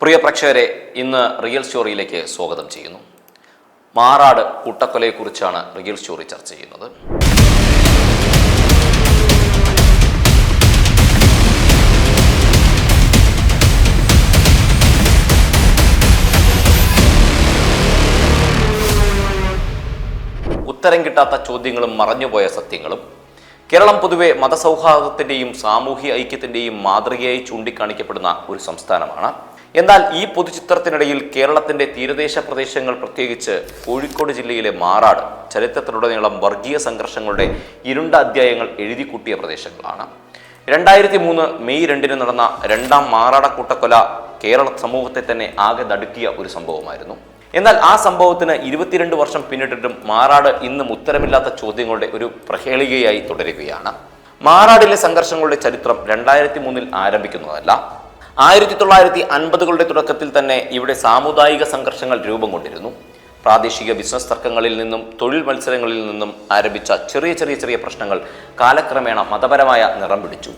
പ്രിയ പ്രേക്ഷകരെ ഇന്ന് റിയൽ സ്റ്റോറിയിലേക്ക് സ്വാഗതം ചെയ്യുന്നു. മാറാട് കൂട്ടക്കൊലയെക്കുറിച്ചാണ് റിയൽ സ്റ്റോറി ചർച്ച ചെയ്യുന്നത്. ഉത്തരം കിട്ടാത്ത ചോദ്യങ്ങളും മറഞ്ഞുപോയ സത്യങ്ങളും കേരളം പൊതുവെ മതസൗഹാർദ്ദത്തിന്റെയും സാമൂഹ്യ ഐക്യത്തിന്റെയും മാതൃകയായി ചൂണ്ടിക്കാണിക്കപ്പെടുന്ന ഒരു സംസ്ഥാനമാണ്. എന്നാൽ ഈ പൊതുചിത്രത്തിനിടയിൽ കേരളത്തിന്റെ തീരദേശ പ്രദേശങ്ങൾ പ്രത്യേകിച്ച് കോഴിക്കോട് ജില്ലയിലെ മാറാട് ചരിത്രത്തിലുടനീളം വർഗീയ സംഘർഷങ്ങളുടെ ഇരുണ്ട അധ്യായങ്ങൾ എഴുതിക്കൂട്ടിയ പ്രദേശങ്ങളാണ്. രണ്ടായിരത്തി മൂന്ന് മെയ് രണ്ടിന് നടന്ന രണ്ടാം മാറാട കൂട്ടക്കൊല കേരള സമൂഹത്തെ തന്നെ ആകെ നടുക്കിയ ഒരു സംഭവമായിരുന്നു. എന്നാൽ ആ സംഭവത്തിന് ഇരുപത്തിരണ്ട് വർഷം പിന്നിട്ടിട്ടും മാറാട് ഇന്നും ഉത്തരമില്ലാത്ത ചോദ്യങ്ങളുടെ ഒരു പ്രഹേളികയായി തുടരുകയാണ്. മാറാടിലെ സംഘർഷങ്ങളുടെ ചരിത്രം രണ്ടായിരത്തി മൂന്നിൽ ആരംഭിക്കുന്നതല്ല. ആയിരത്തി തൊള്ളായിരത്തി അൻപതുകളുടെ തുടക്കത്തിൽ തന്നെ ഇവിടെ സാമുദായിക സംഘർഷങ്ങൾ രൂപം കൊണ്ടിരുന്നു. പ്രാദേശിക ബിസിനസ് തർക്കങ്ങളിൽ നിന്നും തൊഴിൽ മത്സരങ്ങളിൽ നിന്നും ആരംഭിച്ച ചെറിയ ചെറിയ ചെറിയ പ്രശ്നങ്ങൾ കാലക്രമേണ മതപരമായ നിറം പിടിച്ചു.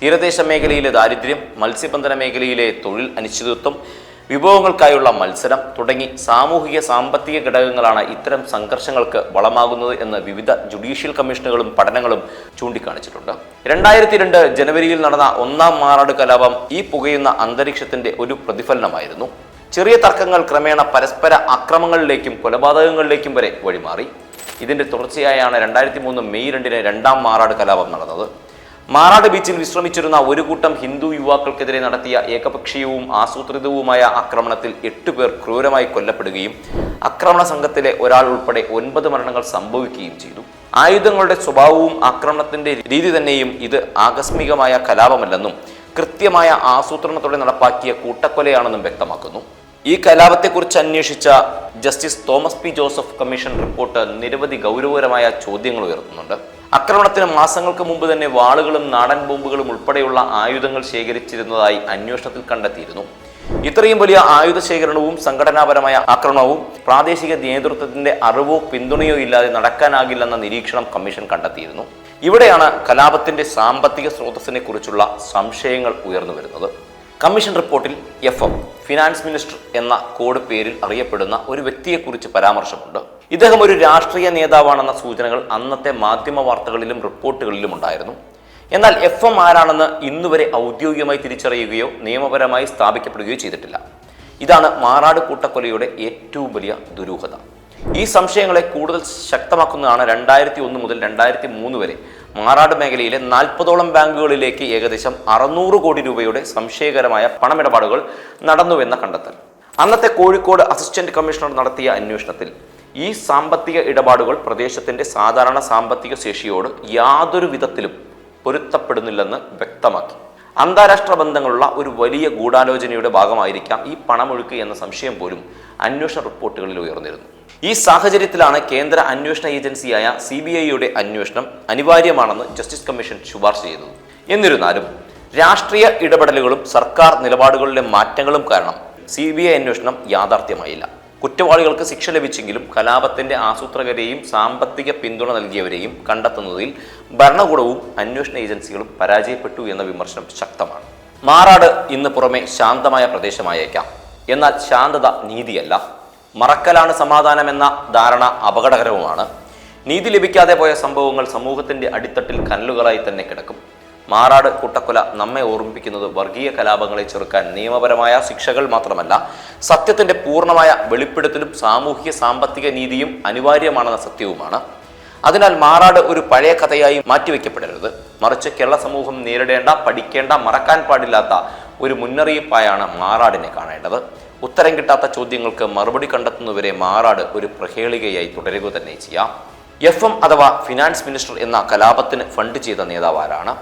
തീരദേശ മേഖലയിലെ ദാരിദ്ര്യം മത്സ്യബന്ധന മേഖലയിലെ തൊഴിൽ അനിശ്ചിതത്വം വിഭവങ്ങൾക്കായുള്ള മത്സരം തുടങ്ങി സാമൂഹിക സാമ്പത്തിക ഘടകങ്ങളാണ് ഇത്തരം സംഘർഷങ്ങൾക്ക് വളമാകുന്നത് എന്ന് വിവിധ ജുഡീഷ്യൽ കമ്മീഷനുകളും പഠനങ്ങളും ചൂണ്ടിക്കാണിച്ചിട്ടുണ്ട്. രണ്ടായിരത്തി രണ്ട് ജനുവരിയിൽ നടന്ന ഒന്നാം മാറാട് കലാപം ഈ പുകയുന്ന അന്തരീക്ഷത്തിന്റെ ഒരു പ്രതിഫലനമായിരുന്നു. ചെറിയ തർക്കങ്ങൾ ക്രമേണ പരസ്പര അക്രമങ്ങളിലേക്കും കൊലപാതകങ്ങളിലേക്കും വരെ വഴിമാറി. ഇതിന്റെ തുടർച്ചയായാണ് രണ്ടായിരത്തി മൂന്ന് മെയ് രണ്ടിന് രണ്ടാം മാറാട് കലാപം നടന്നത്. മാറാട് ബീച്ചിൽ വിശ്രമിച്ചിരുന്ന ഒരു കൂട്ടം ഹിന്ദു യുവാക്കൾക്കെതിരെ നടത്തിയ ഏകപക്ഷീയവും ആസൂത്രിതവുമായ ആക്രമണത്തിൽ എട്ടുപേർ ക്രൂരമായി കൊല്ലപ്പെടുകയും ആക്രമണ സംഘത്തിലെ ഒരാൾ ഉൾപ്പെടെ ഒൻപത് മരണങ്ങൾ സംഭവിക്കുകയും ചെയ്തു. ആയുധങ്ങളുടെ സ്വഭാവവും ആക്രമണത്തിന്റെ രീതി തന്നെയും ഇത് ആകസ്മികമായ കലാപമല്ലെന്നും കൃത്യമായ ആസൂത്രണത്തോടെ നടപ്പാക്കിയ കൂട്ടക്കൊലയാണെന്നും വ്യക്തമാക്കുന്നു. ഈ കലാപത്തെക്കുറിച്ച് അന്വേഷിച്ച justice Thomas P Joseph commission report നിരവധി ഗൗരവകരമായ ചോദ്യങ്ങൾ ഉയർത്തുന്നുണ്ട്. ആക്രമണത്തിന് മാസങ്ങൾക്ക് മുമ്പ് തന്നെ വാളുകളും നാടൻ ബോംബുകളും ഉൾപ്പെടെയുള്ള ആയുധങ്ങൾ ശേഖരിച്ചിരുന്നതായി അന്വേഷണത്തിൽ കണ്ടെത്തിയിരുന്നു. ഇത്രയും വലിയ ആയുധ ശേഖരണവും സംഘടനാപരമായ ആക്രമണവും പ്രാദേശിക നേതൃത്വത്തിന്റെ അറിവോ പിന്തുണയോ ഇല്ലാതെ നടക്കാനാകില്ലെന്ന നിരീക്ഷണം കമ്മീഷൻ കണ്ടെത്തിയിരുന്നു. ഇവിടെയാണ് കലാപത്തിന്റെ സാമ്പത്തിക സ്രോതസ്സിനെ കുറിച്ചുള്ള സംശയങ്ങൾ ഉയർന്നു വരുന്നത്. കമ്മീഷൻ റിപ്പോർട്ടിൽ എഫ് എം ഫിനാൻസ് മിനിസ്റ്റർ എന്ന കോഡ് പേരിൽ അറിയപ്പെടുന്ന ഒരു വ്യക്തിയെക്കുറിച്ച് പരാമർശമുണ്ട്. ഇദ്ദേഹം ഒരു രാഷ്ട്രീയ നേതാവാണെന്ന സൂചനകൾ അന്നത്തെ മാധ്യമ വാർത്തകളിലും റിപ്പോർട്ടുകളിലും ഉണ്ടായിരുന്നു. എന്നാൽ എഫ് എം ആരാണെന്ന് ഇന്നുവരെ ഔദ്യോഗികമായി തിരിച്ചറിയുകയോ നിയമപരമായി സ്ഥാപിക്കപ്പെടുകയോ ചെയ്തിട്ടില്ല. ഇതാണ് മാറാട് കൂട്ടക്കൊലയുടെ ഏറ്റവും വലിയ ദുരൂഹത. ഈ സംശയങ്ങളെ കൂടുതൽ ശക്തമാക്കുന്നതാണ് രണ്ടായിരത്തി ഒന്ന് മുതൽ രണ്ടായിരത്തി മൂന്ന് വരെ മാറാട് മേഖലയിലെ നാൽപ്പതോളം ബാങ്കുകളിലേക്ക് ഏകദേശം അറുന്നൂറ് കോടി രൂപയുടെ സംശയകരമായ പണമിടപാടുകൾ നടന്നുവെന്ന കണ്ടെത്തൽ. അന്നത്തെ കോഴിക്കോട് അസിസ്റ്റന്റ് കമ്മീഷണർ നടത്തിയ അന്വേഷണത്തിൽ ഈ സാമ്പത്തിക ഇടപാടുകൾ പ്രദേശത്തിന്റെ സാധാരണ സാമ്പത്തിക ശേഷിയോട് യാതൊരു വിധത്തിലും പൊരുത്തപ്പെടുന്നില്ലെന്ന് വ്യക്തമാക്കി. അന്താരാഷ്ട്ര ബന്ധങ്ങളുള്ള ഒരു വലിയ ഗൂഢാലോചനയുടെ ഭാഗമായിരിക്കാം ഈ പണമൊഴുക്ക് എന്ന സംശയം പോലും അന്വേഷണ റിപ്പോർട്ടുകളിൽ ഉയർന്നിരുന്നു. ഈ സാഹചര്യത്തിലാണ് കേന്ദ്ര അന്വേഷണ ഏജൻസിയായ സി ബി ഐയുടെ അന്വേഷണം അനിവാര്യമാണെന്ന് ജസ്റ്റിസ് കമ്മീഷൻ ശുപാർശ ചെയ്തത് എന്നിരുന്നാലും രാഷ്ട്രീയ ഇടപെടലുകളും സർക്കാർ നിലപാടുകളിലെ മാറ്റങ്ങളും കാരണം സി ബി ഐ അന്വേഷണം യാഥാർത്ഥ്യമായില്ല. കുറ്റവാളികൾക്ക് ശിക്ഷ ലഭിച്ചെങ്കിലും കലാപത്തിന്റെ ആസൂത്രകരെയും സാമ്പത്തിക പിന്തുണ നൽകിയവരെയും കണ്ടെത്തുന്നതിൽ ഭരണകൂടവും അന്വേഷണ ഏജൻസികളും പരാജയപ്പെട്ടു എന്ന വിമർശനം ശക്തമാണ്. മാറാട് ഇന്ന് പുറമെ ശാന്തമായ പ്രദേശമായേക്കാം. എന്നാൽ ശാന്തത നീതിയല്ല. മറക്കലാണ് സമാധാനമെന്ന ധാരണ അപകടകരവുമാണ്. നീതി ലഭിക്കാതെ പോയ സംഭവങ്ങൾ സമൂഹത്തിന്റെ അടിത്തട്ടിൽ കനലുകളായി തന്നെ കിടക്കും. മാറാട് കൂട്ടക്കൊല നമ്മെ ഓർമ്മിപ്പിക്കുന്നത് വർഗീയ കലാപങ്ങളെ ചെറുക്കാൻ നിയമപരമായ ശിക്ഷകൾ മാത്രമല്ല സത്യത്തിന്റെ പൂർണമായ വെളിപ്പെടുത്തലും സാമൂഹിക സാമ്പത്തിക നീതിയും അനിവാര്യമാണെന്ന സത്യവുമാണ്. അതിനാൽ മാറാട് ഒരു പഴയ കഥയായി മാറ്റിവെക്കപ്പെടരുത്. മറിച്ച് കേരള സമൂഹം നേരിടേണ്ട പഠിക്കേണ്ട മറക്കാൻ പാടില്ലാത്ത ഒരു മുന്നറിയിപ്പായാണ് മാറാടിനെ കാണേണ്ടത്. ഉത്തരം കിട്ടാത്ത ചോദ്യങ്ങൾക്ക് മറുപടി കണ്ടെത്തുന്നവരെ മാറാട് ഒരു പ്രഹേളികയായി തുടരുക തന്നെ ചെയ്യാം. എഫ് എം അഥവാ ഫിനാൻസ് മിനിസ്റ്റർ എന്ന കലാപത്തിന് ഫണ്ട് ചെയ്ത നേതാവ് ആരാണ്?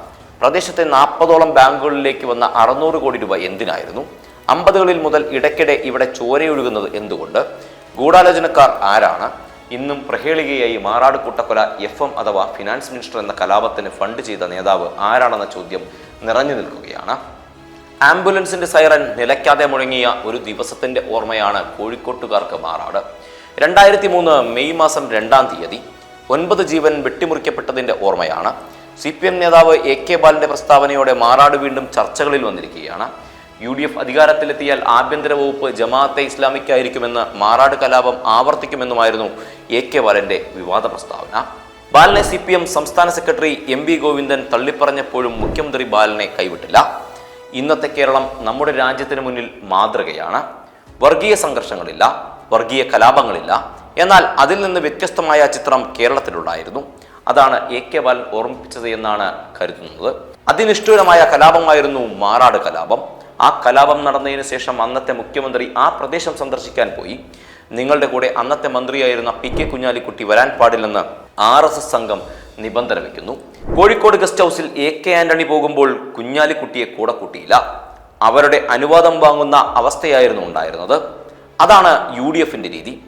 പ്രദേശത്തെ നാൽപ്പതോളം ബാങ്കുകളിലേക്ക് വന്ന അറുന്നൂറ് കോടി രൂപ എന്തിനായിരുന്നു? അമ്പതുകളിൽ മുതൽ ഇടയ്ക്കിടെ ഇവിടെ ചോരയൊഴുകുന്നത് എന്തുകൊണ്ട്? ഗൂഢാലോചനക്കാർ ആരാണ്? ഇന്നും പ്രഹേളികയായി മാറാട് കൂട്ടക്കൊല എഫ് എം അഥവാ ഫിനാൻസ് മിനിസ്റ്റർ എന്ന കലാപത്തിന് ഫണ്ട് ചെയ്ത നേതാവ് ആരാണെന്ന ചോദ്യം നിറഞ്ഞു നിൽക്കുകയാണ്. ആംബുലൻസിന്റെ സൈറൻ നിലയ്ക്കാതെ മുഴങ്ങിയ ഒരു ദിവസത്തിന്റെ ഓർമ്മയാണ് കോഴിക്കോട്ടുകാർക്ക് മാറാട്. രണ്ടായിരത്തി മൂന്ന് മെയ് മാസം രണ്ടാം തീയതി ഒൻപത് ജീവൻ വെട്ടിമുറിക്കപ്പെട്ടതിന്റെ ഓർമ്മയാണ്. സി പി എം നേതാവ് എ കെ ബാലന്റെ പ്രസ്താവനയോടെ മാറാട് വീണ്ടും ചർച്ചകളിൽ വന്നിരിക്കുകയാണ്. യു ഡി എഫ് അധികാരത്തിലെത്തിയാൽ ആഭ്യന്തര വകുപ്പ് ജമാഅത്തെ ഇസ്ലാമിക്കായിരിക്കുമെന്ന് മാറാട് കലാപം ആവർത്തിക്കുമെന്നുമായിരുന്നു എ കെ ബാലന്റെ വിവാദ പ്രസ്താവന. ബാലനെ സി പി എം സംസ്ഥാന സെക്രട്ടറി എം വി ഗോവിന്ദൻ തള്ളിപ്പറഞ്ഞപ്പോഴും മുഖ്യമന്ത്രി ബാലനെ കൈവിട്ടില്ല. ഇന്നത്തെ കേരളം നമ്മുടെ രാജ്യത്തിന് മുന്നിൽ മാതൃകയാണ്. വർഗീയ സംഘർഷങ്ങളില്ല വർഗീയ കലാപങ്ങളില്ല. എന്നാൽ അതിൽ നിന്ന് വ്യത്യസ്തമായ ചിത്രം കേരളത്തിലുണ്ടായിരുന്നു. അതാണ് എ കെ ബാലൻ ഓർമ്മിപ്പിച്ചത് എന്നാണ് കരുതുന്നത്. അതിനിഷ്ഠൂരമായ കലാപമായിരുന്നു മാറാട് കലാപം. ആ കലാപം നടന്നതിന് ശേഷം അന്നത്തെ മുഖ്യമന്ത്രി ആ പ്രദേശം സന്ദർശിക്കാൻ പോയി. നിങ്ങളുടെ കൂടെ അന്നത്തെ മന്ത്രിയായിരുന്ന പി കെ കുഞ്ഞാലിക്കുട്ടി വരാൻ പാടില്ലെന്ന് ആർ എസ് എസ് സംഘം നിബന്ധന വയ്ക്കുന്നു. കോഴിക്കോട് ഗസ്റ്റ് ഹൗസിൽ എ കെ ആന്റണി പോകുമ്പോൾ കുഞ്ഞാലിക്കുട്ടിയെ കൂടെ കൂട്ടിയില്ല. അവരുടെ അനുവാദം വാങ്ങുന്ന അവസ്ഥയായിരുന്നു ഉണ്ടായിരുന്നത്. അതാണ് യു ഡി എഫിന്റെ രീതി.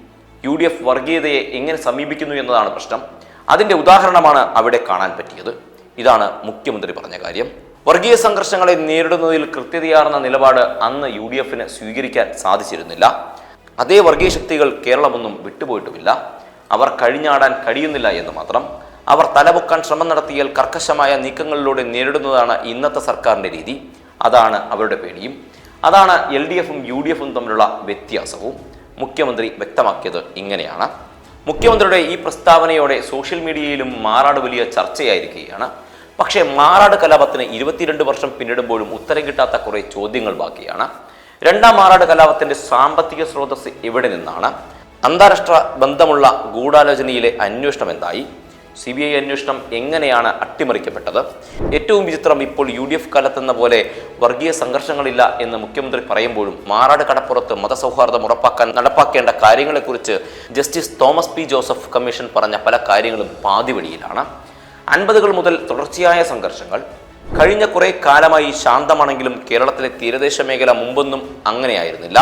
യു ഡി എഫ് വർഗീയതയെ എങ്ങനെ സമീപിക്കുന്നു എന്നതാണ് പ്രശ്നം. അതിന്റെ ഉദാഹരണമാണ് അവിടെ കാണാൻ പറ്റിയത്. ഇതാണ് മുഖ്യമന്ത്രി പറഞ്ഞ കാര്യം. വർഗീയ സംഘർഷങ്ങളെ നേരിടുന്നതിൽ കൃത്യതയാർന്ന നിലപാട് അന്ന് യു ഡി എഫിന് സ്വീകരിക്കാൻ സാധിച്ചിരുന്നില്ല. അതേ വർഗീയ ശക്തികൾ കേരളമൊന്നും വിട്ടുപോയിട്ടുമില്ല. അവർ കഴിഞ്ഞാടാൻ കഴിയുന്നില്ല എന്ന് മാത്രം. അവർ തലപൊക്കാൻ ശ്രമം നടത്തിയാൽ കർക്കശമായ നീക്കങ്ങളിലൂടെ നേരിടുന്നതാണ് ഇന്നത്തെ സർക്കാരിന്റെ രീതി. അതാണ് അവരുടെ പേടിയും. അതാണ് എൽ ഡി എഫും യു ഡി എഫും തമ്മിലുള്ള വ്യത്യാസവും. മുഖ്യമന്ത്രി വ്യക്തമാക്കിയത് ഇങ്ങനെയാണ്. മുഖ്യമന്ത്രിയുടെ ഈ പ്രസ്താവനയോടെ സോഷ്യൽ മീഡിയയിലും മാറാട് വലിയ ചർച്ചയായിരിക്കുകയാണ്. പക്ഷേ മാറാട് കലാപത്തിന് ഇരുപത്തിരണ്ട് വർഷം പിന്നിടുമ്പോഴും ഉത്തരം കിട്ടാത്ത കുറേ ചോദ്യങ്ങൾ ബാക്കിയാണ്. രണ്ടാം മാറാട് കലാപത്തിന്റെ സാമ്പത്തിക സ്രോതസ് എവിടെ നിന്നാണ്? അന്താരാഷ്ട്ര ബന്ധമുള്ള ഗൂഢാലോചനയിലെ അന്വേഷണം എന്തായി? സി ബി ഐ അന്വേഷണം എങ്ങനെയാണ് അട്ടിമറിക്കപ്പെട്ടത്? ഏറ്റവും വിചിത്രം ഇപ്പോൾ യു ഡി എഫ് കാലത്തെന്ന പോലെ വർഗീയ സംഘർഷങ്ങളില്ല എന്ന് മുഖ്യമന്ത്രി പറയുമ്പോഴും മാറാട് കടപ്പുറത്ത് മതസൗഹാർദ്ദം ഉറപ്പാക്കാൻ നടപ്പാക്കേണ്ട കാര്യങ്ങളെക്കുറിച്ച് justice Thomas P Joseph commission പറഞ്ഞ പല കാര്യങ്ങളും പാതിവഴിയിലാണ് അൻപതുകൾ മുതൽ തുടർച്ചയായ സംഘർഷങ്ങൾ. കഴിഞ്ഞ കുറേ കാലമായി ശാന്തമാണെങ്കിലും കേരളത്തിലെ തീരദേശ മേഖല മുമ്പൊന്നും അങ്ങനെയായിരുന്നില്ല.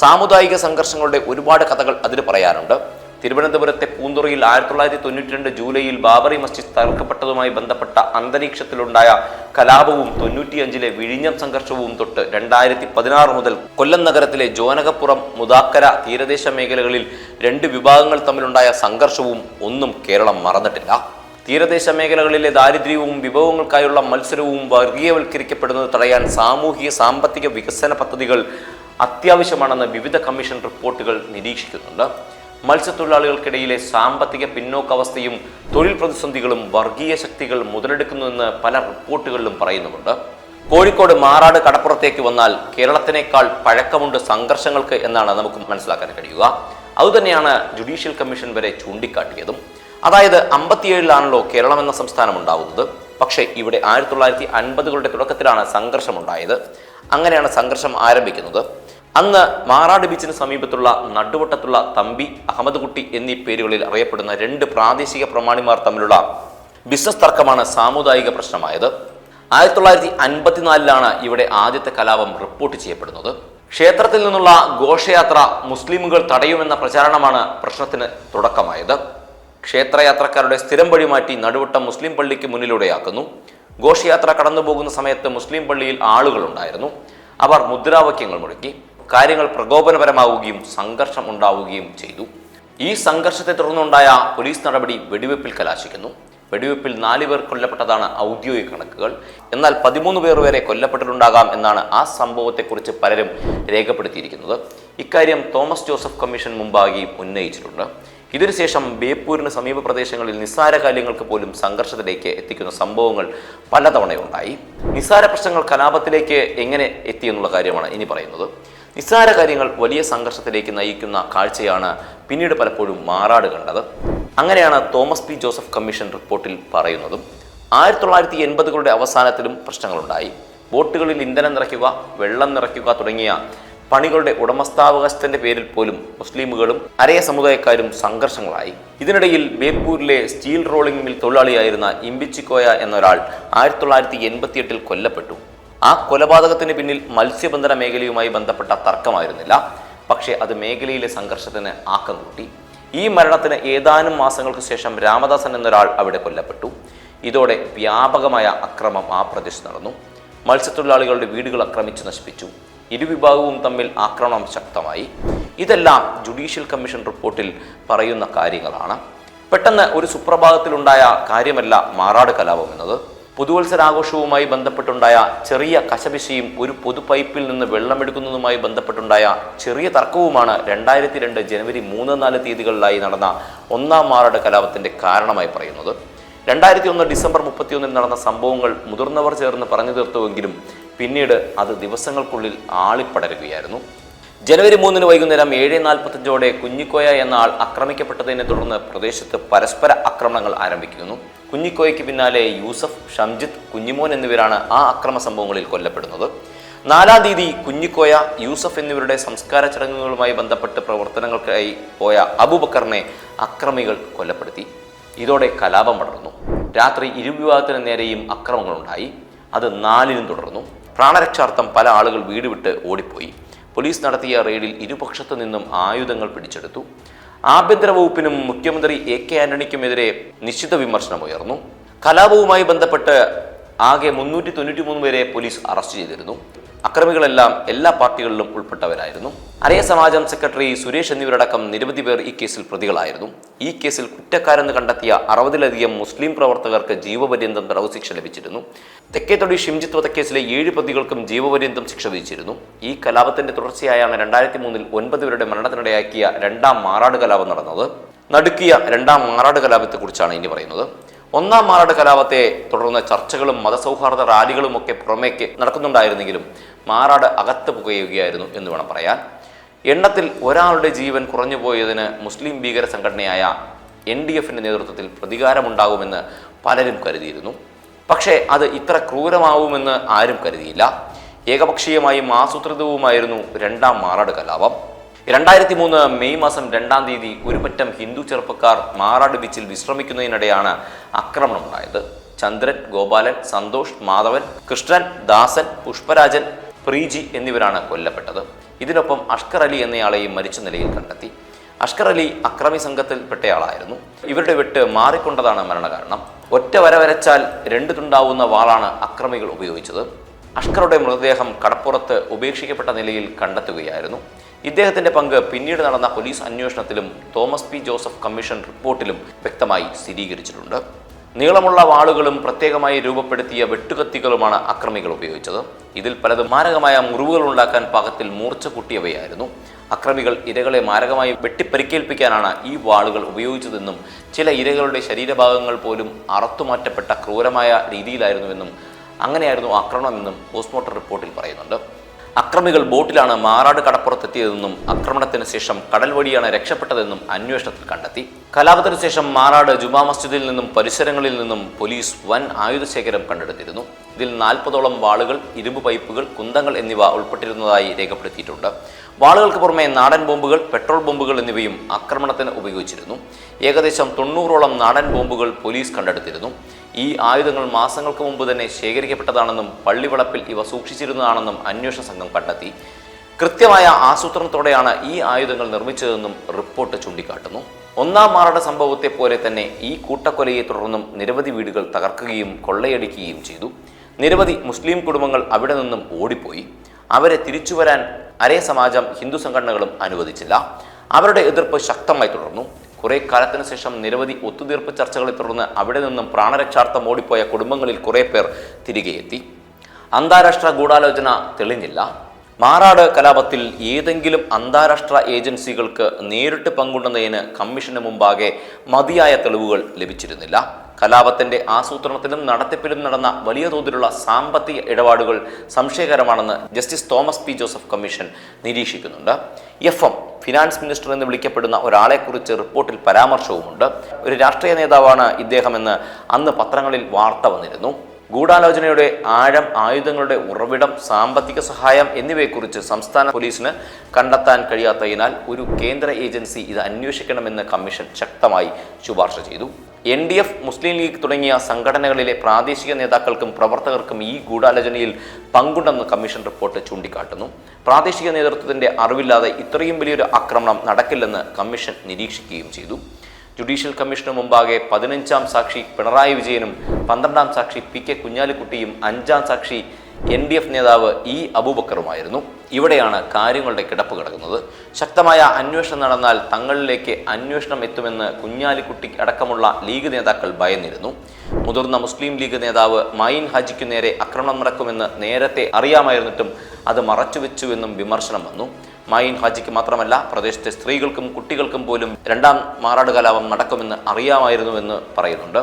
സാമുദായിക സംഘർഷങ്ങളുടെ ഒരുപാട് കഥകൾ അതിന് പറയാനുണ്ട് തിരുവനന്തപുരത്തെ പൂന്തുറയിൽ ആയിരത്തി തൊള്ളായിരത്തി തൊണ്ണൂറ്റി രണ്ട് ജൂലൈയിൽ ബാബറി മസ്ജിദ് തകർക്കപ്പെട്ടതുമായി ബന്ധപ്പെട്ട അന്തരീക്ഷത്തിലുണ്ടായ കലാപവും തൊണ്ണൂറ്റിയഞ്ചിലെ വിഴിഞ്ഞം സംഘർഷവും തൊട്ട് രണ്ടായിരത്തി പതിനാറ് മുതൽ കൊല്ലം നഗരത്തിലെ ജോനകപ്പുറം മുതാക്കര തീരദേശ മേഖലകളിൽ രണ്ട് വിഭാഗങ്ങൾ തമ്മിലുണ്ടായ സംഘർഷവും ഒന്നും കേരളം മറന്നിട്ടില്ല. തീരദേശ മേഖലകളിലെ ദാരിദ്ര്യവും വിഭവങ്ങൾക്കായുള്ള മത്സരവും വർഗീയവൽക്കരിക്കപ്പെടുന്നത് തടയാൻ സാമൂഹിക സാമ്പത്തിക വികസന പദ്ധതികൾ അത്യാവശ്യമാണെന്ന് വിവിധ കമ്മീഷൻ റിപ്പോർട്ടുകൾ നിരീക്ഷിക്കുന്നുണ്ട്. മത്സ്യത്തൊഴിലാളികൾക്കിടയിലെ സാമ്പത്തിക പിന്നോക്കാവസ്ഥയും തൊഴിൽ പ്രതിസന്ധികളും വർഗീയ ശക്തികൾ മുതലെടുക്കുന്നുവെന്ന് പല റിപ്പോർട്ടുകളിലും പറയുന്നുമുണ്ട്. കോഴിക്കോട് മാറാട് കടപ്പുറത്തേക്ക് വന്നാൽ കേരളത്തിനേക്കാൾ പഴക്കമുണ്ട് സംഘർഷങ്ങൾക്ക് എന്നാണ് നമുക്ക് മനസ്സിലാക്കാൻ കഴിയുക. അതുതന്നെയാണ് ജുഡീഷ്യൽ കമ്മീഷൻ വരെ ചൂണ്ടിക്കാട്ടിയതും. അതായത് അമ്പത്തിയേഴിലാണല്ലോ കേരളം എന്ന സംസ്ഥാനം ഉണ്ടാവുന്നത്. പക്ഷേ ഇവിടെ ആയിരത്തി തൊള്ളായിരത്തി അൻപതുകളുടെ തുടക്കത്തിലാണ് സംഘർഷമുണ്ടായത്. അങ്ങനെയാണ് സംഘർഷം ആരംഭിക്കുന്നത്. അന്ന് മാറാട് ബീച്ചിന് സമീപത്തുള്ള നടുവട്ടത്തുള്ള തമ്പി അഹമ്മദ് കുട്ടി എന്നീ പേരുകളിൽ അറിയപ്പെടുന്ന രണ്ട് പ്രാദേശിക പ്രമാണിമാർ തമ്മിലുള്ള ബിസിനസ് തർക്കമാണ് സാമുദായിക പ്രശ്നമായത്. ആയിരത്തി തൊള്ളായിരത്തി അൻപത്തിനാലിലാണ് ഇവിടെ ആദ്യത്തെ കലാപം റിപ്പോർട്ട് ചെയ്യപ്പെടുന്നത്. ക്ഷേത്രത്തിൽ നിന്നുള്ള ഘോഷയാത്ര മുസ്ലിമുകൾ തടയുമെന്ന പ്രചാരണമാണ് പ്രശ്നത്തിന് തുടക്കമായത്. ക്ഷേത്രയാത്രക്കാരുടെ സ്ഥിരം വഴി മാറ്റി നടുവട്ടം മുസ്ലിം പള്ളിക്ക് മുന്നിലൂടെയാക്കുന്നു. ഘോഷയാത്ര കടന്നുപോകുന്ന സമയത്ത് മുസ്ലിം പള്ളിയിൽ ആളുകളുണ്ടായിരുന്നു. അവർ മുദ്രാവാക്യങ്ങൾ മുഴക്കി. കാര്യങ്ങൾ പ്രകോപനപരമാവുകയും സംഘർഷം ഉണ്ടാവുകയും ചെയ്തു. ഈ സംഘർഷത്തെ തുടർന്നുണ്ടായ പോലീസ് നടപടി വെടിവെപ്പിൽ കലാശിക്കുന്നു. വെടിവെപ്പിൽ നാല് പേർ കൊല്ലപ്പെട്ടതാണ് ഔദ്യോഗിക കണക്കുകൾ. എന്നാൽ പതിമൂന്ന് പേർ വരെ കൊല്ലപ്പെട്ടിട്ടുണ്ടാകാം എന്നാണ് ആ സംഭവത്തെക്കുറിച്ച് പലരും രേഖപ്പെടുത്തിയിരിക്കുന്നത്. ഇക്കാര്യം തോമസ് ജോസഫ് കമ്മീഷൻ മുമ്പാകെ ഉന്നയിച്ചിട്ടുണ്ട്. ഇതിനുശേഷം ബേപ്പൂരിന് സമീപ പ്രദേശങ്ങളിൽ നിസ്സാര കാര്യങ്ങൾക്ക് പോലും സംഘർഷത്തിലേക്ക് എത്തിക്കുന്ന സംഭവങ്ങൾ പലതവണയുണ്ടായി. നിസ്സാര പ്രശ്നങ്ങൾ കലാപത്തിലേക്ക് എങ്ങനെ എത്തിയെന്നുള്ള കാര്യമാണ് ഇനി പറയുന്നത്. നിസ്സാര കാര്യങ്ങൾ വലിയ സംഘർഷത്തിലേക്ക് നയിക്കുന്ന കാഴ്ചയാണ് പിന്നീട് പലപ്പോഴും മാറാട് കണ്ടത്. അങ്ങനെയാണ് തോമസ് പി ജോസഫ് കമ്മീഷൻ റിപ്പോർട്ടിൽ പറയുന്നതും. ആയിരത്തി തൊള്ളായിരത്തി എൺപതുകളുടെ അവസാനത്തിലും പ്രശ്നങ്ങളുണ്ടായി. ബോട്ടുകളിൽ ഇന്ധനം നിറയ്ക്കുക വെള്ളം നിറയ്ക്കുക തുടങ്ങിയ പണികളുടെ ഉടമസ്ഥാവകാശത്തിന്റെ പേരിൽ പോലും മുസ്ലിമുകളും അരയ സമുദായക്കാരും സംഘർഷങ്ങളായി. ഇതിനിടയിൽ ബേപ്പൂരിലെ സ്റ്റീൽ റോളിംഗ് മിൽ തൊഴിലാളിയായിരുന്ന ഇമ്പിച്ചിക്കോയ എന്നൊരാൾ ആയിരത്തി തൊള്ളായിരത്തി എൺപത്തിയെട്ടിൽ കൊല്ലപ്പെട്ടു. ആ കൊലപാതകത്തിന് പിന്നിൽ മത്സ്യബന്ധന മേഖലയുമായി ബന്ധപ്പെട്ട തർക്കമായിരുന്നില്ല. പക്ഷേ അത് മേഖലയിലെ സംഘർഷത്തിന് ആക്കം കൂട്ടി. ഈ മരണത്തിന് ഏതാനും മാസങ്ങൾക്ക് ശേഷം രാമദാസൻ എന്നൊരാൾ അവിടെ കൊല്ലപ്പെട്ടു. ഇതോടെ വ്യാപകമായ അക്രമം ആ പ്രദേശത്ത് നടന്നു. മത്സ്യത്തൊഴിലാളികളുടെ വീടുകൾ ആക്രമിച്ച് നശിപ്പിച്ചു. ഇരുവിഭാഗവും തമ്മിൽ ആക്രമണം ശക്തമായി. ഇതെല്ലാം ജുഡീഷ്യൽ കമ്മീഷൻ റിപ്പോർട്ടിൽ പറയുന്ന കാര്യങ്ങളാണ്. പെട്ടെന്ന് ഒരു സുപ്രഭാതത്തിലുണ്ടായ കാര്യമല്ല മാറാട് കലാപം എന്നത്. പുതുവത്സരാഘോഷവുമായി ബന്ധപ്പെട്ടുണ്ടായ ചെറിയ കശപിശയും ഒരു പൊതുപൈപ്പിൽ നിന്ന് വെള്ളമെടുക്കുന്നതുമായി ബന്ധപ്പെട്ടുണ്ടായ ചെറിയ തർക്കവുമാണ് രണ്ടായിരത്തി രണ്ട് ജനുവരി മൂന്ന് നാല് തീയതികളിലായി നടന്ന ഒന്നാം മാറട് കലാപത്തിന്റെ കാരണമായി പറയുന്നത്. രണ്ടായിരത്തി ഒന്ന് ഡിസംബർ മുപ്പത്തിയൊന്നിൽ നടന്ന സംഭവങ്ങൾ മുതിർന്നവർ ചേർന്ന് പറഞ്ഞു തീർത്തുവെങ്കിലും പിന്നീട് അത് ദിവസങ്ങൾക്കുള്ളിൽ ആളിപ്പടരുകയായിരുന്നു. ജനുവരി മൂന്നിന് വൈകുന്നേരം ഏഴ് നാൽപ്പത്തഞ്ചോടെ കുഞ്ഞിക്കോയ എന്ന ആൾ ആക്രമിക്കപ്പെട്ടതിനെ തുടർന്ന് പ്രദേശത്ത് പരസ്പര ആക്രമണങ്ങൾ ആരംഭിക്കുന്നു. കുഞ്ഞിക്കോയയ്ക്ക് പിന്നാലെ യൂസഫ് ഷംജിത്ത് കുഞ്ഞിമോൻ എന്നിവരാണ് ആ അക്രമ സംഭവങ്ങളിൽ കൊല്ലപ്പെടുന്നത്. നാലാം തീയതി കുഞ്ഞിക്കോയ യൂസഫ് എന്നിവരുടെ സംസ്കാര ചടങ്ങുകളുമായി ബന്ധപ്പെട്ട് പ്രവർത്തനങ്ങൾക്കായി പോയ അബൂബക്കറിനെ അക്രമികൾ കൊലപ്പെടുത്തി. ഇതോടെ കലാപം പടർന്നു രാത്രി ഇരുവിവാഹത്തിന് നേരെയും അക്രമങ്ങളുണ്ടായി. അത് നാലിനും തുടർന്നു. പ്രാണരക്ഷാർത്ഥം പല ആളുകൾ വീട് വിട്ട് ഓടിപ്പോയി. പോലീസ് നടത്തിയ റെയ്ഡിൽ ഇരുപക്ഷത്തു നിന്നും ആയുധങ്ങൾ പിടിച്ചെടുത്തു. ആഭ്യന്തര വകുപ്പിനും മുഖ്യമന്ത്രി എ കെ ആന്റണിക്കുമെതിരെ നിശ്ചിത വിമർശനമുയർന്നു കലാപവുമായി ബന്ധപ്പെട്ട് ആകെ മുന്നൂറ്റി തൊണ്ണൂറ്റി മൂന്ന് പേരെ പോലീസ് അറസ്റ്റ് ചെയ്തിരുന്നു. അക്രമികളെല്ലാം എല്ലാ പാർട്ടികളിലും ഉൾപ്പെട്ടവരായിരുന്നു. അരയ സമാജം സെക്രട്ടറി സുരേഷ് എന്നിവരടക്കം നിരവധി പേർ ഈ കേസിൽ പ്രതികളായിരുന്നു. ഈ കേസിൽ കുറ്റക്കാരെന്ന് കണ്ടെത്തിയ അറുപതിലധികം മുസ്ലിം പ്രവർത്തകർക്ക് ജീവപര്യന്തം തടവ് ശിക്ഷ ലഭിച്ചിരുന്നു. തെക്കേത്തൊടി ഷിംജിത് വധക്കേസിലെ ഏഴ് പ്രതികൾക്കും ജീവപര്യന്തം ശിക്ഷ വിധിച്ചിരുന്നു. ഈ കലാപത്തിന്റെ തുടർച്ചയായാണ് രണ്ടായിരത്തി മൂന്നിൽ ഒൻപത് പേരുടെ മരണത്തിനിടയാക്കിയ രണ്ടാം മാറാട് കലാപം നടന്നത്. നടുക്കിയ രണ്ടാം മാറാട് കലാപത്തെക്കുറിച്ചാണ് ഇനി പറയുന്നത്. ഒന്നാം മാറാട് കലാപത്തെ തുടർന്ന് ചർച്ചകളും മതസൗഹാർദ്ദ റാലികളും ഒക്കെ പുറമേക്ക് നടക്കുന്നുണ്ടായിരുന്നെങ്കിലും മാറാട് അകത്ത് പുകയുകയായിരുന്നു എന്ന് വേണം പറയാൻ. എണ്ണത്തിൽ ഒരാളുടെ ജീവൻ കുറഞ്ഞു പോയതിന് മുസ്ലിം ഭീകര സംഘടനയായ എൻ ഡി എഫിന്റെ നേതൃത്വത്തിൽ പ്രതികാരമുണ്ടാകുമെന്ന് പലരും കരുതിയിരുന്നു. പക്ഷേ അത് ഇത്ര ക്രൂരമാവുമെന്ന് ആരും കരുതിയില്ല. ഏകപക്ഷീയമായും ആസൂത്രിതവുമായിരുന്നു രണ്ടാം മാറാട് കലാപം. രണ്ടായിരത്തി മൂന്ന് മെയ് മാസം രണ്ടാം തീയതി ഒരുപറ്റം ഹിന്ദു ചെറുപ്പക്കാർ മാറാട് ബീച്ചിൽ വിശ്രമിക്കുന്നതിനിടെയാണ് ആക്രമണം ഉണ്ടായത് ചന്ദ്രൻ ഗോപാലൻ സന്തോഷ് മാധവൻ കൃഷ്ണൻ ദാസൻ പുഷ്പരാജൻ പ്രീജി എന്നിവരാണ് കൊല്ലപ്പെട്ടത്. ഇതിനൊപ്പം അഷ്കർ അലി എന്നയാളെയും മരിച്ച നിലയിൽ കണ്ടെത്തി. അഷ്കർ അലി അക്രമി സംഘത്തിൽപ്പെട്ടയാളായിരുന്നു ഇവരുടെ വിട്ട് മാറിക്കൊണ്ടതാണ് മരണകാരണം. ഒറ്റ വര വരച്ചാൽ രണ്ട് തുണ്ടാവുന്ന വാളാണ് അക്രമികൾ ഉപയോഗിച്ചത്. അഷ്കറുടെ മൃതദേഹം കടപ്പുറത്ത് ഉപേക്ഷിക്കപ്പെട്ട നിലയിൽ കണ്ടെത്തുകയായിരുന്നു. ഇദ്ദേഹത്തിന്റെ പങ്ക് പിന്നീട് നടന്ന പോലീസ് അന്വേഷണത്തിലും തോമസ് പി ജോസഫ് കമ്മീഷൻ റിപ്പോർട്ടിലും വ്യക്തമായി സ്ഥിരീകരിച്ചിട്ടുണ്ട്. നീളമുള്ള വാളുകളും പ്രത്യേകമായി രൂപപ്പെടുത്തിയ വെട്ടുകത്തികളുമാണ് അക്രമികൾ ഉപയോഗിച്ചത്. ഇതിൽ പലതും മാരകമായ മുറിവുകൾ ഉണ്ടാക്കാൻ പാകത്തിൽ മൂർച്ച കൂട്ടിയവയായിരുന്നു. അക്രമികൾ ഇരകളെ മാരകമായി വെട്ടിപ്പരിക്കേൽപ്പിക്കാനാണ് ഈ വാളുകൾ ഉപയോഗിച്ചതെന്നും ചില ഇരകളുടെ ശരീരഭാഗങ്ങൾ പോലും അറത്തുമാറ്റപ്പെട്ട ക്രൂരമായ രീതിയിലായിരുന്നുവെന്നും അങ്ങനെയായിരുന്നു ആക്രമണമെന്നും പോസ്റ്റ്മോർട്ടം റിപ്പോർട്ടിൽ പറയുന്നുണ്ട്. അക്രമികൾ ബോട്ടിലാണ് മാറാട് കടപ്പുറത്തെത്തിയതെന്നും ആക്രമണത്തിന് ശേഷം കടൽ വഴിയാണ് രക്ഷപ്പെട്ടതെന്നും അന്വേഷണത്തിൽ കണ്ടെത്തി. കലാപത്തിനു ശേഷം മാറാട് ജുമാ മസ്ജിദിൽ നിന്നും പരിസരങ്ങളിൽ നിന്നും പോലീസ് വൻ ആയുധശേഖരം കണ്ടെടുത്തിരുന്നു. ഇതിൽ നാൽപ്പതോളം വാളുകൾ ഇരുമ്പ് പൈപ്പുകൾ കുന്തങ്ങൾ എന്നിവ ഉൾപ്പെട്ടിരുന്നതായി രേഖപ്പെടുത്തിയിട്ടുണ്ട്. വാളുകൾക്ക് പുറമെ നാടൻ ബോംബുകൾ പെട്രോൾ ബോംബുകൾ എന്നിവയും ആക്രമണത്തിന് ഉപയോഗിച്ചിരുന്നു. ഏകദേശം തൊണ്ണൂറോളം നാടൻ ബോംബുകൾ പോലീസ് കണ്ടെടുത്തിരുന്നു. ഈ ആയുധങ്ങൾ മാസങ്ങൾക്ക് മുമ്പ് തന്നെ ശേഖരിക്കപ്പെട്ടതാണെന്നും പള്ളിവളപ്പിൽ ഇവ സൂക്ഷിച്ചിരുന്നതാണെന്നും അന്വേഷണ സംഘം കണ്ടെത്തി. കൃത്യമായ ആസൂത്രണത്തോടെയാണ് ഈ ആയുധങ്ങൾ നിർമ്മിച്ചതെന്നും റിപ്പോർട്ട് ചൂണ്ടിക്കാട്ടുന്നു. ഒന്നാം മാറട സംഭവത്തെ പോലെ തന്നെ ഈ കൂട്ടക്കൊലയെ തുടർന്നും നിരവധി വീടുകൾ തകർക്കുകയും കൊള്ളയടിക്കുകയും ചെയ്തു. നിരവധി മുസ്ലിം കുടുംബങ്ങൾ അവിടെ നിന്നും ഓടിപ്പോയി. അവരെ തിരിച്ചു വരാൻ അരേ സമാജം ഹിന്ദു സംഘടനകളും അനുവദിച്ചില്ല. അവരുടെ എതിർപ്പ് ശക്തമായി തുടർന്നു. കുറേ കാലത്തിന് ശേഷം നിരവധി ഒത്തുതീർപ്പ് ചർച്ചകളെ തുടർന്ന് അവിടെ നിന്നും പ്രാണരക്ഷാർത്ഥം ഓടിപ്പോയ കുടുംബങ്ങളിൽ കുറേ പേർ തിരികെ എത്തി. അന്താരാഷ്ട്ര ഗൂഢാലോചന തെളിഞ്ഞില്ല. മാറാട് കലാപത്തിൽ ഏതെങ്കിലും അന്താരാഷ്ട്ര ഏജൻസികൾക്ക് നേരിട്ട് പങ്കുണ്ടെന്നതിന് കമ്മീഷന് മുമ്പാകെ മതിയായ തെളിവുകൾ ലഭിച്ചിരുന്നില്ല. കലാപത്തിന്റെ ആസൂത്രണത്തിലും നടത്തിപ്പിലും നടന്ന വലിയ തോതിലുള്ള സാമ്പത്തിക ഇടപാടുകൾ സംശയകരമാണെന്ന് justice Thomas P Joseph commission നിരീക്ഷിക്കുന്നുണ്ട്. F M finance minister എന്ന് വിളിക്കപ്പെടുന്ന ഒരാളെക്കുറിച്ച് റിപ്പോർട്ടിൽ പരാമർശവുമുണ്ട്. ഒരു രാഷ്ട്രീയ നേതാവാണ് ഇദ്ദേഹമെന്ന് അന്ന് പത്രങ്ങളിൽ വാർത്ത വന്നിരുന്നു. ഗൂഢാലോചനയുടെ ആഴം ആയുധങ്ങളുടെ ഉറവിടം സാമ്പത്തിക സഹായം എന്നിവയെക്കുറിച്ച് സംസ്ഥാന പോലീസിന് കണ്ടെത്താൻ കഴിയാത്തതിനാൽ ഒരു കേന്ദ്ര ഏജൻസി ഇത് അന്വേഷിക്കണമെന്ന് കമ്മീഷൻ ശക്തമായി ശുപാർശ ചെയ്തു. N D F Muslim League തുടങ്ങിയ സംഘടനകളിലെ പ്രാദേശിക നേതാക്കൾക്കും പ്രവർത്തകർക്കും ഈ ഗൂഢാലോചനയിൽ പങ്കുണ്ടെന്ന് കമ്മീഷൻ റിപ്പോർട്ട് ചൂണ്ടിക്കാട്ടുന്നു. പ്രാദേശിക നേതൃത്വത്തിന്റെ അറിവില്ലാതെ ഇത്രയും വലിയൊരു ആക്രമണം നടക്കില്ലെന്ന് കമ്മീഷൻ നിരീക്ഷിക്കുകയും ചെയ്തു. ജുഡീഷ്യൽ കമ്മീഷന് മുമ്പാകെ പതിനഞ്ചാം സാക്ഷി പിണറായി വിജയനും പന്ത്രണ്ടാം സാക്ഷി പി കെ കുഞ്ഞാലിക്കുട്ടിയും അഞ്ചാം സാക്ഷി എൻ ഡി എഫ് നേതാവ് ഇ അബൂബക്കറുമായിരുന്നു. ഇവിടെയാണ് കാര്യങ്ങളുടെ കിടപ്പ് കിടക്കുന്നത്. ശക്തമായ അന്വേഷണം നടന്നാൽ തങ്ങളിലേക്ക് അന്വേഷണം എത്തുമെന്ന് കുഞ്ഞാലിക്കുട്ടി അടക്കമുള്ള ലീഗ് നേതാക്കൾ ഭയന്നിരുന്നു. മുതിർന്ന മുസ്ലിം ലീഗ് നേതാവ് മൈൻ ഹാജിക്കു നേരെ ആക്രമണം നടക്കുമെന്ന് നേരത്തെ അറിയാമായിരുന്നിട്ടും അത് മറച്ചുവെച്ചുവെന്നും വിമർശനം വന്നു. മൈൻ ഹാജിക്ക് മാത്രമല്ല പ്രദേശത്തെ സ്ത്രീകൾക്കും കുട്ടികൾക്കും പോലും രണ്ടാം മാറാട് കലാപം നടക്കുമെന്ന് അറിയാമായിരുന്നുവെന്ന് പറയുന്നുണ്ട്.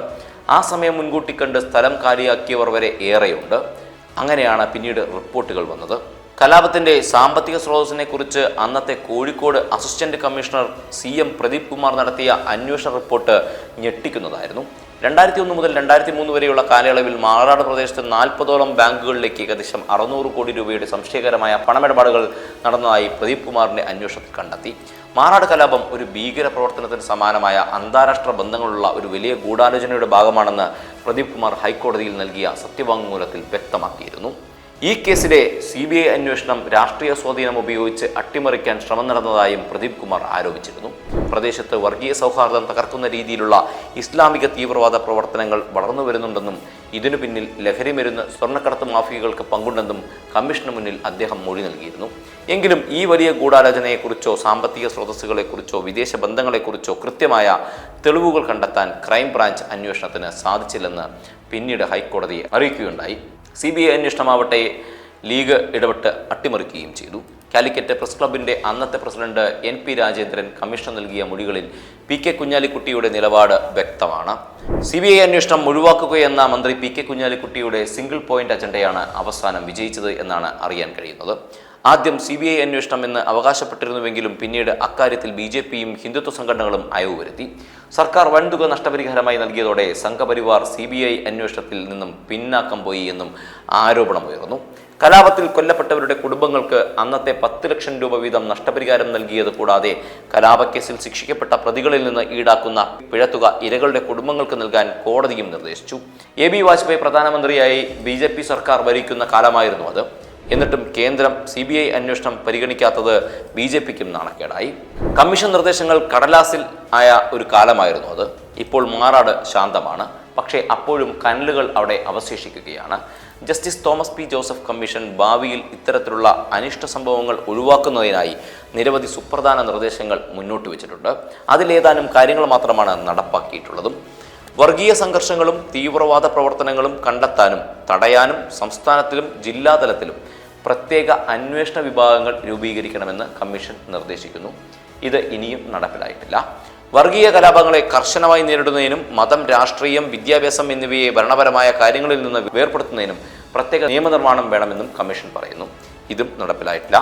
ആ സമയം മുൻകൂട്ടി കണ്ട് സ്ഥലം കാലിയാക്കിയവർ വരെ ഏറെയുണ്ട്. അങ്ങനെയാണ് പിന്നീട് റിപ്പോർട്ടുകൾ വന്നത്. കലാപത്തിന്റെ സാമ്പത്തിക സ്രോതസ്സിനെ കുറിച്ച് അന്നത്തെ Kozhikode assistant commissioner C M Pradeep Kumar നടത്തിയ അന്വേഷണ റിപ്പോർട്ട് ഞെട്ടിക്കുന്നതായിരുന്നു. രണ്ടായിരത്തി ഒന്ന് മുതൽ രണ്ടായിരത്തി മൂന്ന് വരെയുള്ള കാലയളവിൽ മാറാട് പ്രദേശത്ത് നാൽപ്പതോളം ബാങ്കുകളിലേക്ക് ഏകദേശം അറുന്നൂറ് കോടി രൂപയുടെ സംശയകരമായ പണമിടപാടുകൾ നടന്നതായി പ്രദീപ് കുമാറിന്റെ അന്വേഷണത്തിൽ കണ്ടെത്തി. മാറാട് കലാപം ഒരു ഭീകര പ്രവർത്തനത്തിന് സമാനമായ അന്താരാഷ്ട്ര ബന്ധങ്ങളുള്ള ഒരു വലിയ ഗൂഢാലോചനയുടെ ഭാഗമാണെന്ന് പ്രദീപ് കുമാർ ഹൈക്കോടതിയിൽ നൽകിയ സത്യവാങ്മൂലത്തിൽ വ്യക്തമാക്കിയിരുന്നു. ഈ കേസിലെ സി ബി ഐ അന്വേഷണം രാഷ്ട്രീയ സ്വാധീനം ഉപയോഗിച്ച് അട്ടിമറിക്കാൻ ശ്രമം നടന്നതായും പ്രദീപ് കുമാർ ആരോപിച്ചിരുന്നു. പ്രദേശത്ത് വർഗീയ സൗഹാർദ്ദം തകർക്കുന്ന രീതിയിലുള്ള ഇസ്ലാമിക തീവ്രവാദ പ്രവർത്തനങ്ങൾ വളർന്നു വരുന്നുണ്ടെന്നും ഇതിനു പിന്നിൽ ലഹരി മരുന്ന് സ്വർണക്കടത്ത് മാഫിയകൾക്ക് പങ്കുണ്ടെന്നും കമ്മീഷന് മുന്നിൽ അദ്ദേഹം മൊഴി നൽകിയിരുന്നു. എങ്കിലും ഈ വലിയ ഗൂഢാലോചനയെക്കുറിച്ചോ സാമ്പത്തിക സ്രോതസ്സുകളെക്കുറിച്ചോ വിദേശ ബന്ധങ്ങളെക്കുറിച്ചോ കൃത്യമായ തെളിവുകൾ കണ്ടെത്താൻ ക്രൈംബ്രാഞ്ച് അന്വേഷണത്തിന് സാധിച്ചില്ലെന്ന് പിന്നീട് ഹൈക്കോടതിയെ അറിയിക്കുകയുണ്ടായി. സി ബി ഐ അന്വേഷണമാവട്ടെ ലീഗ് ഇടപെട്ട് അട്ടിമറിക്കുകയും ചെയ്തു. കാലിക്കറ്റ് പ്രസ് ക്ലബിന്റെ അന്നത്തെ president N P Rajendran commission നൽകിയ മൊഴികളിൽ പി കെ കുഞ്ഞാലിക്കുട്ടിയുടെ നിലപാട് വ്യക്തമാണ്. സി ബി ഐ അന്വേഷണം ഒഴിവാക്കുകയെന്ന മന്ത്രി പി കെ കുഞ്ഞാലിക്കുട്ടിയുടെ സിംഗിൾ പോയിന്റ് അജണ്ടയാണ് അവസാനം വിജയിച്ചത് എന്നാണ് അറിയാൻ കഴിയുന്നത്. ആദ്യം സി ബി ഐ അന്വേഷണം എന്ന് അവകാശപ്പെട്ടിരുന്നുവെങ്കിലും പിന്നീട് അക്കാര്യത്തിൽ ബി ജെ പിയും ഹിന്ദുത്വ സംഘടനകളും അയവ് വരുത്തി. സർക്കാർ വൻതുക നഷ്ടപരിഹാരമായി നൽകിയതോടെ സംഘപരിവാർ സി ബി ഐ അന്വേഷണത്തിൽ നിന്നും പിന്നാക്കം പോയി എന്നും ആരോപണമുയർന്നു. കലാപത്തിൽ കൊല്ലപ്പെട്ടവരുടെ കുടുംബങ്ങൾക്ക് അന്നത്തെ പത്ത് ലക്ഷം രൂപ വീതം നഷ്ടപരിഹാരം നൽകിയത് കൂടാതെ കലാപക്കേസിൽ ശിക്ഷിക്കപ്പെട്ട പ്രതികളിൽ നിന്ന് ഈടാക്കുന്ന പിഴത്തുക ഇരകളുടെ കുടുംബങ്ങൾക്ക് നൽകാൻ കോടതിയും നിർദ്ദേശിച്ചു. എ ബി വാജ്പേയി പ്രധാനമന്ത്രിയായി ബി സർക്കാർ ഭരിക്കുന്ന കാലമായിരുന്നു അത്. എന്നിട്ടും കേന്ദ്രം സി ബി ഐ അന്വേഷണം പരിഗണിക്കാത്തത് ബി ജെ പിക്കും നാണക്കേടായി. കമ്മീഷൻ നിർദ്ദേശങ്ങൾ കടലാസിൽ ആയ ഒരു കാലമായിരുന്നു അത്. ഇപ്പോൾ മാറാട് ശാന്തമാണ്. പക്ഷേ അപ്പോഴും കനലുകൾ അവിടെ അവശേഷിക്കുകയാണ്. Justice Thomas P Joseph commission ഭാവിയിൽ ഇത്തരത്തിലുള്ള അനിഷ്ട സംഭവങ്ങൾ ഒഴിവാക്കുന്നതിനായി നിരവധി സുപ്രധാന നിർദ്ദേശങ്ങൾ മുന്നോട്ട് വെച്ചിട്ടുണ്ട്. അതിലേതാനും കാര്യങ്ങൾ മാത്രമാണ് നടപ്പാക്കിയിട്ടുള്ളതും. വർഗീയ സംഘർഷങ്ങളും തീവ്രവാദ പ്രവർത്തനങ്ങളും കണ്ടെത്താനും തടയാനും സംസ്ഥാനത്തിലും ജില്ലാതലത്തിലും പ്രത്യേക അന്വേഷണ വിഭാഗങ്ങൾ രൂപീകരിക്കണമെന്ന് കമ്മീഷൻ നിർദ്ദേശിക്കുന്നു. ഇത് ഇനിയും നടപ്പിലായിട്ടില്ല. വർഗീയ കലാപങ്ങളെ കർശനമായി നേരിടുന്നതിനും മതം രാഷ്ട്രീയം വിദ്യാഭ്യാസം എന്നിവയെ ഭരണപരമായ കാര്യങ്ങളിൽ നിന്ന് വേർപെടുത്തുന്നതിനും പ്രത്യേക നിയമനിർമ്മാണം വേണമെന്നും കമ്മീഷൻ പറയുന്നു. ഇതും നടപ്പിലായിട്ടില്ല.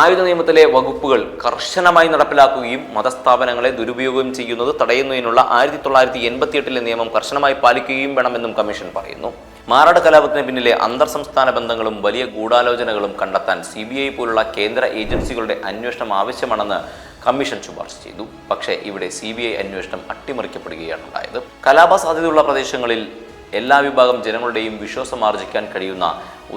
ആയുധ നിയമത്തിലെ വകുപ്പുകൾ കർശനമായി നടപ്പിലാക്കുകയും മതസ്ഥാപനങ്ങളെ ദുരുപയോഗം ചെയ്യുന്നത് തടയുന്നതിനുള്ള ആയിരത്തി തൊള്ളായിരത്തി എൺപത്തിയെട്ടിലെ നിയമം കർശനമായി പാലിക്കുകയും വേണമെന്നും കമ്മീഷൻ പറയുന്നു. മാറാട് കലാപത്തിന് പിന്നിലെ അന്തർ സംസ്ഥാന ബന്ധങ്ങളും വലിയ ഗൂഢാലോചനകളും കണ്ടെത്താൻ സി ബി ഐ പോലുള്ള കേന്ദ്ര ഏജൻസികളുടെ അന്വേഷണം ആവശ്യമാണെന്ന് കമ്മീഷൻ ശുപാർശ ചെയ്തു. പക്ഷേ ഇവിടെ സി ബി ഐ അന്വേഷണം അട്ടിമറിക്കപ്പെടുകയാണ് ഉണ്ടായത്. കലാപ സാധ്യതയുള്ള പ്രദേശങ്ങളിൽ എല്ലാ വിഭാഗം ജനങ്ങളുടെയും വിശ്വാസം ആർജിക്കാൻ കഴിയുന്ന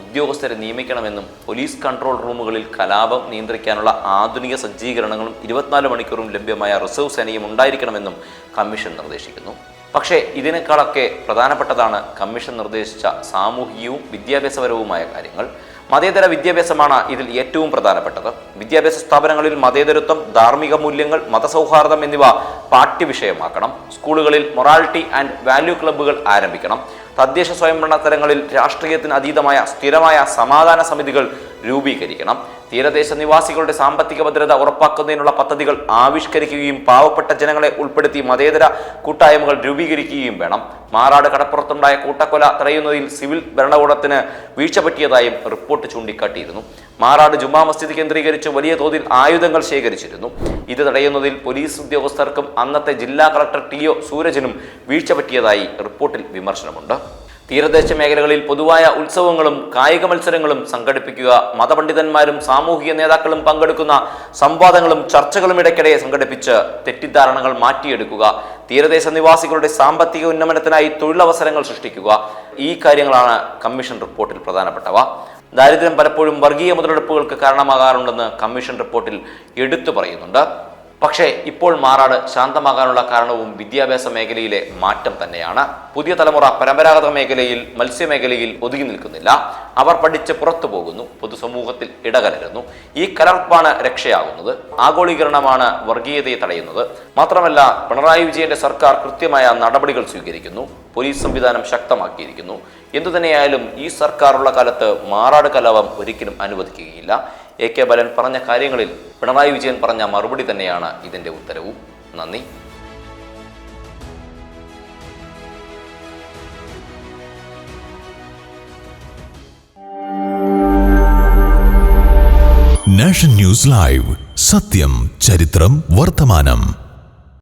ഉദ്യോഗസ്ഥരെ നിയമിക്കണമെന്നും പോലീസ് കൺട്രോൾ റൂമുകളിൽ കലാപം നിയന്ത്രിക്കാനുള്ള ആധുനിക സജ്ജീകരണങ്ങളും ഇരുപത്തിനാല് മണിക്കൂറും ലഭ്യമായ റിസർവ് സേനയും ഉണ്ടായിരിക്കണമെന്നും കമ്മീഷൻ നിർദ്ദേശിക്കുന്നു. പക്ഷേ ഇതിനേക്കാളൊക്കെ പ്രധാനപ്പെട്ടതാണ് കമ്മീഷൻ നിർദ്ദേശിച്ച സാമൂഹികവും വിദ്യാഭ്യാസപരവുമായ കാര്യങ്ങൾ. മതേതര വിദ്യാഭ്യാസമാണ് ഇതിൽ ഏറ്റവും പ്രധാനപ്പെട്ടത്. വിദ്യാഭ്യാസ സ്ഥാപനങ്ങളിൽ മതേതരത്വം ധാർമ്മിക മൂല്യങ്ങൾ മതസൗഹാർദ്ദം എന്നിവ പാഠ്യവിഷയമാക്കണം. സ്കൂളുകളിൽ മൊറാലിറ്റി ആൻഡ് വാല്യൂ ക്ലബ്ബുകൾ ആരംഭിക്കണം. തദ്ദേശ സ്വയംഭരണ തലങ്ങളിൽ രാഷ്ട്രീയത്തിന് അതീതമായ സ്ഥിരമായ സമാധാന സമിതികൾ രൂപീകരിക്കണം. തീരദേശ നിവാസികളുടെ സാമ്പത്തിക ഭദ്രത ഉറപ്പാക്കുന്നതിനുള്ള പദ്ധതികൾ ആവിഷ്കരിക്കുകയും പാവപ്പെട്ട ജനങ്ങളെ ഉൾപ്പെടുത്തി മതേതര കൂട്ടായ്മകൾ രൂപീകരിക്കുകയും വേണം. മാറാട് കടപ്പുറത്തുണ്ടായ കൂട്ടക്കൊല തടയുന്നതിൽ സിവിൽ ഭരണകൂടത്തിന് വീഴ്ച പറ്റിയതായും റിപ്പോർട്ട് ചൂണ്ടിക്കാട്ടിയിരുന്നു. മാറാട് ജുമാ മസ്ജിദ് കേന്ദ്രീകരിച്ച് വലിയ തോതിൽ ആയുധങ്ങൾ ശേഖരിച്ചിരുന്നു. ഇത് തടയുന്നതിൽ പോലീസ് ഉദ്യോഗസ്ഥർക്കും അന്നത്തെ ജില്ലാ കളക്ടർ ടി ഒ സൂരജിനും വീഴ്ച പറ്റിയതായി റിപ്പോർട്ടിൽ വിമർശനമുണ്ട്. തീരദേശ മേഖലകളിൽ പൊതുവായ ഉത്സവങ്ങളും കായിക മത്സരങ്ങളും സംഘടിപ്പിക്കുക മതപണ്ഡിതന്മാരും സാമൂഹിക നേതാക്കളും പങ്കെടുക്കുന്ന സംവാദങ്ങളും ചർച്ചകളും ഇടയ്ക്കിടെ സംഘടിപ്പിച്ച് തെറ്റിദ്ധാരണകൾ മാറ്റിയെടുക്കുക തീരദേശ നിവാസികളുടെ സാമ്പത്തിക ഉന്നമനത്തിനായി തൊഴിലവസരങ്ങൾ സൃഷ്ടിക്കുക ഈ കാര്യങ്ങളാണ് കമ്മീഷൻ റിപ്പോർട്ടിൽ പ്രധാനപ്പെട്ടവ. ദാരിദ്ര്യം പലപ്പോഴും വർഗീയ മുതലെടുപ്പുകൾക്ക് കാരണമാകാറുണ്ടെന്ന് കമ്മീഷൻ റിപ്പോർട്ടിൽ എടുത്തു പറയുന്നുണ്ട്. പക്ഷേ ഇപ്പോൾ മാറാട് ശാന്തമാകാനുള്ള കാരണവും വിദ്യാഭ്യാസ മേഖലയിലെ മാറ്റം തന്നെയാണ്. പുതിയ തലമുറ പരമ്പരാഗത മേഖലയിൽ മത്സ്യമേഖലയിൽ ഒതുങ്ങി നിൽക്കുന്നില്ല. അവർ പഠിച്ച് പുറത്തു പോകുന്നു പൊതുസമൂഹത്തിൽ ഇടകലരുന്നു. ഈ കലർപ്പാണ് രക്ഷയാകുന്നത്. ആഗോളീകരണമാണ് വർഗീയതയെ തടയുന്നത്. മാത്രമല്ല പിണറായി വിജയന്റെ സർക്കാർ കൃത്യമായ നടപടികൾ സ്വീകരിക്കുന്നു പോലീസ് സംവിധാനം ശക്തമാക്കിയിരിക്കുന്നു. എന്തുതന്നെയായാലും ഈ സർക്കാരുള്ള കാലത്ത് മാറാട് കലാപം ഒരിക്കലും അനുവദിക്കുകയില്ല. എ കെ ബാലൻ പറഞ്ഞ കാര്യങ്ങളിൽ പിണറായി വിജയൻ പറഞ്ഞ മറുപടി തന്നെയാണ് ഇതിന്റെ ഉത്തരവും. നന്ദി. Nation news live. സത്യം ചരിത്രം വർത്തമാനം.